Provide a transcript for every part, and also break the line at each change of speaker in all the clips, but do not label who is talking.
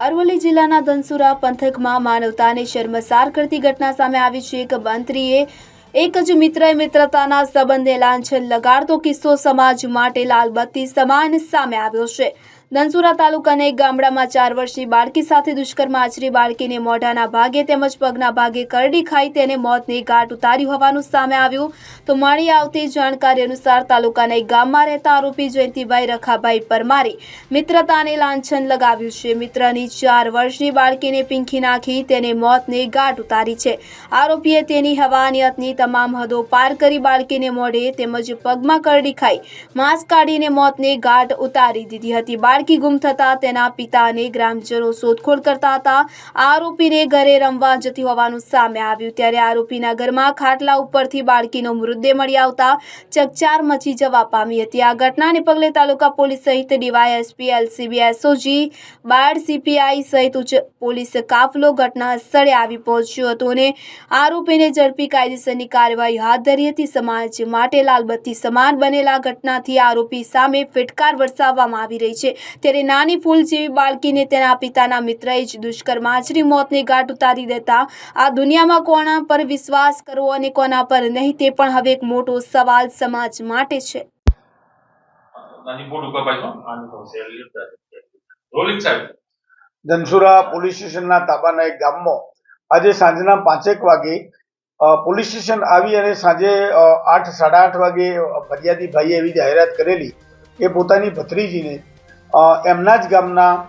અરવલ્લી જિલ્લાના ધનસુરા પંથકમાં માનવતાને શર્મસાર કરતી ઘટના સામે આવી છે. એક મંત્રીએ એક જ મિત્રએ મિત્રતાના સંબંધે લાંછન લગાડતો કિસ્સો સમાજ માટે લાલબત્તી સમાન સામે આવ્યો છે. ધનસુરા તાલુકાના એક ગામડામાં ચાર વર્ષની બાળકી સાથે દુષ્કર્મ આચરી બાળકીને મોઢાના ભાગે તેમજ પગના ભાગે કરડી ખાઈ તેને મોતની ઘાટ ઉતારી હોવાનું સામે આવ્યું. તો મળી આવતી જાણકારી અનુસાર તાલુકાના એક ગામમાં રહેતા આરોપી જયંતિભાઈ રખાભાઈ પરમારે મિત્રતાને લાંછન લગાવ્યું છે. મિત્રની ચાર વર્ષની બાળકીને પીંખી નાખી તેને મોતની ગાંઠ ઉતારી છે. આરોપીએ તેની હવાનિયતની તમામ હદો પાર કરી બાળકીને મોઢે તેમજ પગમાં કરડી ખાઈ માંસ કાઢીને મોતને ગાંઠ ઉતારી દીધી હતી. બાળકી ગુમ થતા તેના પિતાને ગ્રામજનો શોધખોળ કરતા હતા. આરોપીને ઘરે રમવા જતી હોવાનું સામે આવ્યું. ત્યારે આરોપીના ઘરમાં ખાટલા ઉપરથી બાળકીનો મૃતદેહ મળી આવતા ચકચાર મચી જવા પામી હતી. આ ઘટનાને પગલે તાલુકા પોલીસ સહિત ડીવાયએસપી, એલસીબી, એસઓજી બાળ સીપીઆઈ સહિત ઉચ્ચ પોલીસ કાફલો ઘટના સ્થળે આવી પહોંચ્યો હતો અને આરોપીને ઝડપી કાયદેસરની કાર્યવાહી હાથ ધરી હતી. સમાજ માટે લાલબત્તી સમાન બનેલા ઘટનાથી આરોપી સામે ફિટકાર વરસાવવામાં આવી રહી છે. ત્યારે નાની ફૂલ જેવી બાળકીને તેના પિતાના મિત્રએ જ દુષ્કર્મ આચરી મોતની ગાંઠ ઉતારી દેતા આ દુનિયામાં કોના પર વિશ્વાસ કરવો અને કોના પર નહીં તે પણ હવે એક મોટો સવાલ સમાજ માટે છે.
ધનસુરા પોલીસ સ્ટેશનના તાબાના એક ગામમાં આજે સાંજના પાંચેક વાગે પોલીસ સ્ટેશન આવી અને સાંજે આઠ સાડા આઠ વાગે ફરિયાદી ભાઈએ એવી જાહેરાત કરેલી કે પોતાની ભત્રીજીને એમના જ ગામના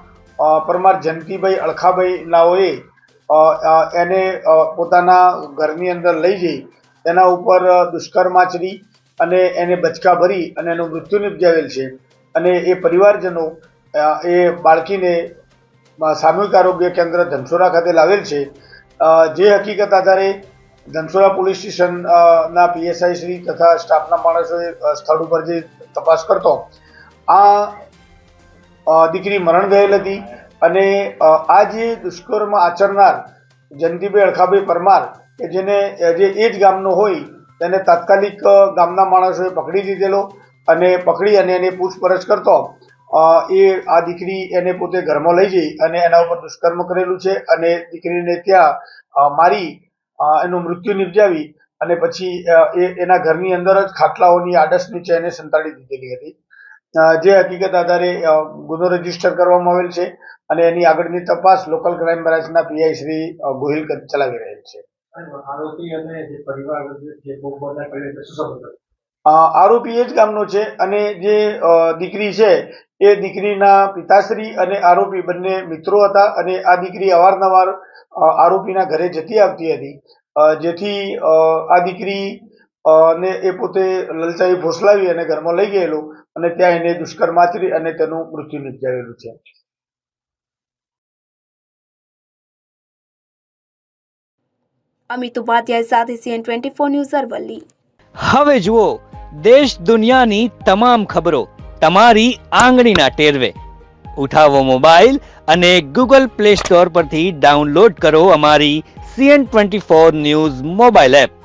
પરમાર જનકીભાઈ અળખાભાઈ નાઓએ અ, અ, એને પોતાના ઘરની અંદર લઈ જઈ તેના ઉપર દુષ્કર્મ આચરી અને એને બચકા ભરી અને એનું મૃત્યુ નિપજાવેલ છે. અને એ પરિવારજનો એ બાળકીને સામૂહિક આરોગ્ય કેન્દ્ર ધનસુરા ખાતે લાવેલ છે. જે હકીકત આધારે ધનસુરા પોલીસ સ્ટેશનના પીએસઆઈ શ્રી તથા સ્ટાફના માણસોએ સ્થળ ઉપર જે તપાસ કરતો આ દીકરી મરણ ગયેલ હતી અને આ જે દુષ્કર્મ આચરનાર જયંતિભાઈ અળખાભાઈ પરમાર, કે જેને જે એ જ ગામનો હોય, તેને તાત્કાલિક ગામના માણસોએ પકડી લીધેલો અને પકડી અને એની પૂછપરછ કરતો એ આ દીકરી એને પોતે ઘરમાં લઈ જઈ અને એના ઉપર દુષ્કર્મ કરેલું છે અને દીકરીને ત્યાં મારી એનું મૃત્યુ નિપજાવી અને પછી એ એના ઘરની અંદર જ ખાટલાઓની આડસ નીચે એને સંતાડી દીધેલી હતી. જે હકીકત આધારે ગુનો રજિસ્ટર કરવામાં આવેલ છે અને એની આગળની તપાસ લોકલ ક્રાઇમ બ્રાન્ચના પીઆઈ શ્રી ગોહિલ ચલાવી રહેલ છે.
આરોપી
એ જ ગામનો છે અને જે દીકરી છે એ દીકરીના પિતાશ્રી અને આરોપી બંને મિત્રો હતા અને આ દીકરી અવારનવાર આરોપીના ઘરે જતી આવતી હતી. જેથી આ દીકરી અ, ને એ પોતે લલચાઈ ફોસલાવી અને ઘરમાં લઈ ગયેલો અને ત્યાં એને દુષ્કર્મ આચરી અને તેનું મૃત્યુ નિપજાવેલું છે.
અમિત ઉપાધ્યાય સાથે CN twenty four news Aravalli.
હવે જુઓ દેશ દુનિયાની તમામ ખબરો તમારી આંગળીના ટેરવે. ઉઠાવો મોબાઈલ અને ગૂગલ પ્લે સ્ટોર પરથી ડાઉનલોડ કરો અમારી CN twenty four news mobile app.